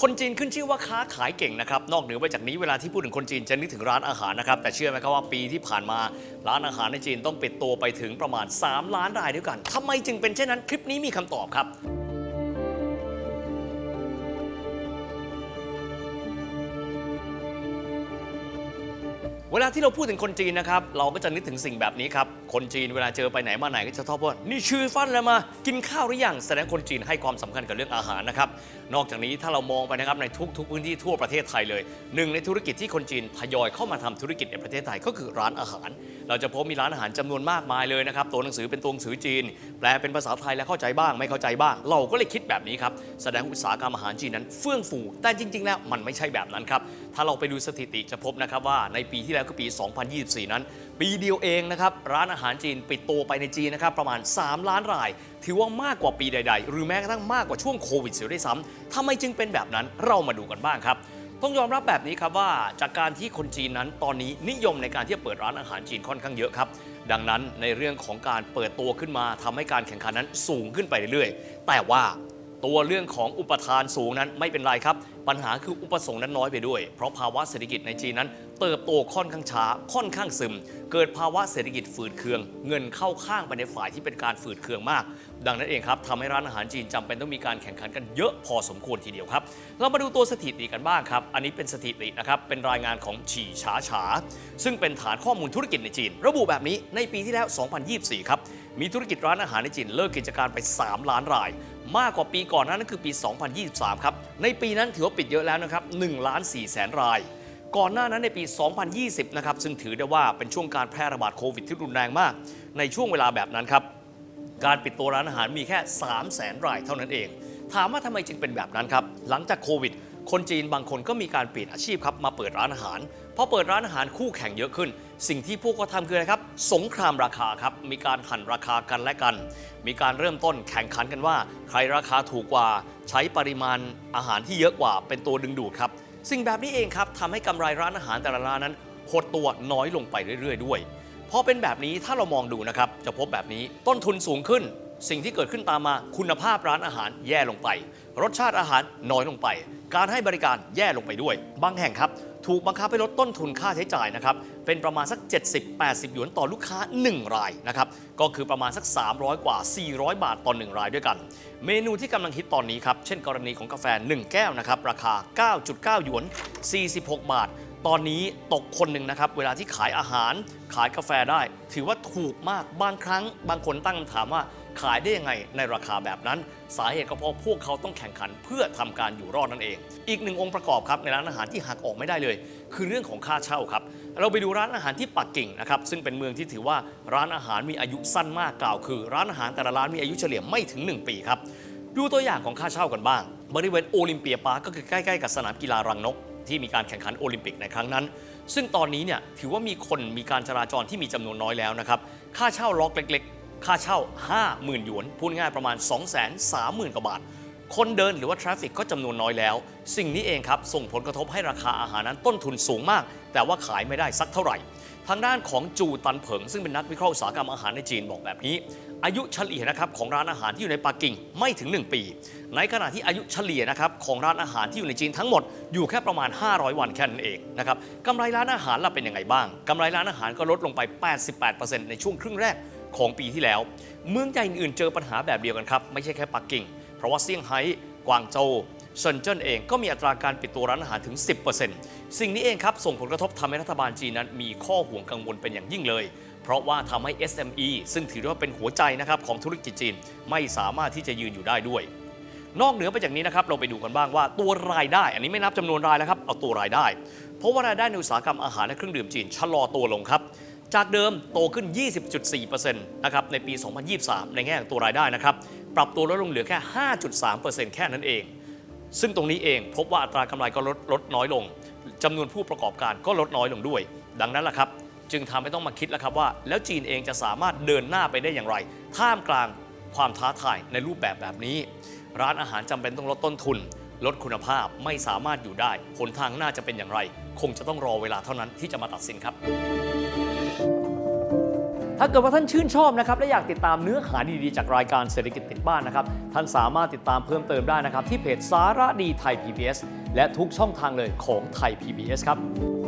คนจีนขึ้นชื่อว่าค้าขายเก่งนะครับ นอกเหนือไปจากนี้เวลาที่พูดถึงคนจีนจะนึกถึงร้านอาหารนะครับ แต่เชื่อไหมครับว่าปีที่ผ่านมาร้านอาหารในจีนต้องปิดตัวไปถึงประมาณ 3 ล้านรายด้วยกันทำไมจึงเป็นเช่นนั้นคลิปนี้มีคำตอบครับ เวลาที่เราพูดถึงคนจีนนะครับ เราก็จะนึกถึงสิ่งแบบนี้ครับ คนจีนเวลาเจอไปไหนมาไหนก็จะชอบว่านี่ชื่อฟันแล้วมา กินข้าวหรือยังแสดงคนจีนให้ความสำคัญกับเรื่องอาหารนะครับ นอกจากนี้ถ้าเรามองไปนะครับในทุก ๆ พื้นที่ทั่วประเทศไทยเลยหนึ่งในธุรกิจที่คนจีนทยอยเข้ามาทำธุรกิจในประเทศไทยก็คือร้านอาหาร เราจะพบมีร้านอาหารจำนวนมากมายเลยนะครับ ตัวหนังสือเป็นตัวหนังสือจีน แปลเป็นภาษาไทยและเข้าใจบ้าง ไม่เข้าใจบ้าง เราก็เลยคิดแบบนี้ครับแสดงอุตสาหกรรมอาหารจีนนั้นเฟื่องฟูแต่จริง ๆ แล้วมันไม่ใช่แบบนั้นครับถ้าเราไปดูสถิติจะพบนะครับว่าในปีที่แล้วคือปี 2024 นั้น ปีเดียวเองนะครับร้านอาหารจีนปิดตัวไปในจีนนะครับประมาณ 3 ล้านราย ถือว่ามากกว่าปีใด ๆ หรือแม้กระทั่งมากกว่าช่วงโควิดเสียด้วยซ้ำทำไมจึงเป็นแบบนั้นเรามาดูกันบ้างครับ ต้องยอมรับแบบนี้ครับว่าจากการที่คนจีนนั้นตอนนี้นิยมในการที่จะเปิดร้านอาหารจีนค่อนข้างเยอะครับ ดังนั้นในเรื่องของการเปิดตัวขึ้นมาทำให้การแข่งขันนั้นสูงขึ้นไปเรื่อยๆ แต่ว่า ตัวเรื่องของอุปทานสูงนั้นไม่เป็นไรครับ ปัญหาคืออุปสงค์นั้นน้อยไปด้วย เพราะภาวะเศรษฐกิจในจีนนั้น เติบโตค่อนข้างช้าค่อนข้างซึม เกิดภาวะเศรษฐกิจฝืดเคือง เงินเข้าข้างไปในฝ่ายที่เป็นการฝืดเคืองมาก ดังนั้นเองครับทำให้ร้านอาหารจีนจำเป็นต้องมีการแข่งขันกันเยอะพอสมควรทีเดียวครับเรามาดูตัวสถิติกันบ้างครับ อันนี้เป็นสถิตินะครับเป็นรายงานของฉี่ฉาฉา ซึ่งเป็นฐานข้อมูลธุรกิจในจีน ระบุแบบนี้ในปีที่แล้ว 2024 ครับมีธุรกิจร้านอาหารในจีนเลิกกิจการไป 3 ล้านราย มากกว่าปีก่อนนั้นนั่นคือปี 2023 ครับ ในปีนั้นถือว่าปิดเยอะแล้วนะครับ1ล้าน4แสนราย ก่อนหน้านั้นในปี 2020 นะครับ ซึ่งถือได้ว่าเป็นช่วงการแพร่ระบาดโควิดที่รุนแรงมาก ในช่วงเวลาแบบนั้นครับ การปิดตัวร้านอาหารมีแค่ 3 0 0แสนรายเท่านั้นเอง ถามว่าทำไมจึงเป็นแบบนั้นครับ หลังจากโควิด คนจีนบางคนก็มีการเปลี่ยนอาชีพครับมาเปิดร้านอาหารพอเปิดร้านอาหารคู่แข่งเยอะขึ้น สิ่งที่พวกเขาทำคืออะไรครับ สงครามราคาครับ มีการหั่นราคากันและกัน มีการเริ่มต้นแข่งขันกันว่า ใครราคาถูกกว่า ใช้ปริมาณอาหารที่เยอะกว่าเป็นตัวดึงดูดครับ สิ่งแบบนี้เองครับทำให้กำไรร้านอาหารแต่ละร้านนั้นหดตัวน้อยลงไปเรื่อย ๆ ด้วยพอเป็นแบบนี้ถ้าเรามองดูนะครับจะพบแบบนี้ต้นทุนสูงขึ้น สิ่งที่เกิดขึ้นตามมาคุณภาพร้านอาหารแย่ลงไป รสชาติอาหารน้อยลงไป การให้บริการแย่ลงไปด้วย บางแห่งครับ ถูกบังคับให้ลดต้นทุนค่าใช้จ่ายนะครับ เป็นประมาณสัก 70-80 หยวนต่อลูกค้า 1 รายนะครับ ก็คือประมาณสัก 300 กว่า 400 บาทต่อ 1 รายด้วยกัน เมนูที่กำลังฮิตตอนนี้ครับ เช่นกรณีของกาแฟ 1 แก้วนะครับ ราคา 9.9 หยวน 46 บาทตอนนี้ตกคนหนึ่งนะครับ เวลาที่ขายอาหารขายกาแฟได้ ถือว่าถูกมากบางครั้ง บางคนตั้งคำถามว่า ขายได้ยังไงในราคาแบบนั้น สาเหตุก็เพราะพวกเขาต้องแข่งขันเพื่อทำการอยู่รอดนั่นเอง อีกหนึ่งองค์ประกอบครับในร้านอาหารที่หักออกไม่ได้เลย คือเรื่องของค่าเช่าครับ เราไปดูร้านอาหารที่ปักกิ่งนะครับซึ่งเป็นเมืองที่ถือว่าร้านอาหารมีอายุสั้นมากกล่าวคือ ร้านอาหารแต่ละร้านมีอายุเฉลี่ยไม่ถึง 1 ปีครับดูตัวอย่างของค่าเช่ากันบ้าง บริเวณโอลิมเปียปาร์คก็คือใกล้ๆกับสนามกีฬารังนก ที่มีการแข่งขันโอลิมปิกในครั้งนั้น ซึ่งตอนนี้เนี่ยถือว่ามีคนมีการจราจรที่มีจำนวนน้อยแล้วนะครับ ค่าเช่าล็อกเล็ก ค่าเช่า 50,000 หยวน พูดง่ายประมาณ 230,000 กว่าบาท คนเดินหรือว่าทราฟฟิกก็จำนวนน้อยแล้ว สิ่งนี้เองครับ ส่งผลกระทบให้ราคาอาหารนั้นต้นทุนสูงมาก แต่ว่าขายไม่ได้สักเท่าไหร่ ทางด้านของจูตันเผิง ซึ่งเป็นนักวิเคราะห์อุตสาหกรรมอาหารในจีนบอกแบบนี้ อายุเฉลี่ยนะครับของร้านอาหารที่อยู่ในปักกิ่งไม่ถึง 1 ปี ในขณะที่อายุเฉลี่ยนะครับของร้านอาหารที่อยู่ในจีนทั้งหมดอยู่แค่ประมาณ 500 วันแค่นั้นเองนะครับกำไรร้านอาหารล่ะเป็นยังไงบ้างกำไรร้านอาหารก็ลดลงไป 88%ในช่วงครึ่งแรก ของปีที่แล้ว เมืองใหญ่อื่นๆเจอปัญหาแบบเดียวกันครับ ไม่ใช่แค่ปักกิ่ง เพราะว่าเซี่ยงไฮ้กวางโจวเซินเจิ้นเองก็มีอัตราการปิดตัวร้านอาหารถึง 10%สิ่งนี้เองครับส่งผลกระทบทำให้รัฐบาลจีนนั้น มีข้อห่วงกังวลเป็นอย่างยิ่งเลย เพราะว่าทำให้ SME ซึ่งถือว่าเป็นหัวใจนะครับของธุรกิจจีนไม่สามารถที่จะยืนอยู่ได้ด้วย นอกเหนือไปจากนี้นะครับเราไปดูกันบ้างว่าตัวรายได้ อันนี้ไม่นับจำนวนรายแล้วครับเอาตัวรายได้ เพราะว่ารายได้ในอุตสาหกรรมอาหารและเครื่องดื่มจีนชะลอตัวลงครับ จากเดิมโตขึ้น 20.4%นะครับในปี 2023 ในแง่ของตัวรายได้นะครับ ปรับตัวลดลงเหลือแค่ 5.3%แค่นั้นเอง ซึ่งตรงนี้เองพบว่าอัตรากำไรก็ลดลดน้อยลงจำนวนผู้ประกอบการก็ลดน้อยลงด้วย ดังนั้นแหละครับ จึงทำให้ต้องมาคิดแล้วครับว่า แล้วจีนเองจะสามารถเดินหน้าไปได้อย่างไร ท่ามกลางความท้าทายในรูปแบบแบบนี้ ร้านอาหารจำเป็นต้องลดต้นทุน ลดคุณภาพไม่สามารถอยู่ได้หนทางน้าจะเป็นอย่างไร คงจะต้องรอเวลาเท่านั้นที่จะมาตัดสินครับ ถ้าเกิดว่าท่านชื่นชอบนะครับและอยากติดตามเนื้อหาดีๆจากรายการเศรษฐกิจติดบ้านนะครับ ท่านสามารถติดตามเพิ่มเติมได้นะครับ ที่เพจสาระดีไทย PBS และทุกช่องทางเลยของไทย PBS ครับ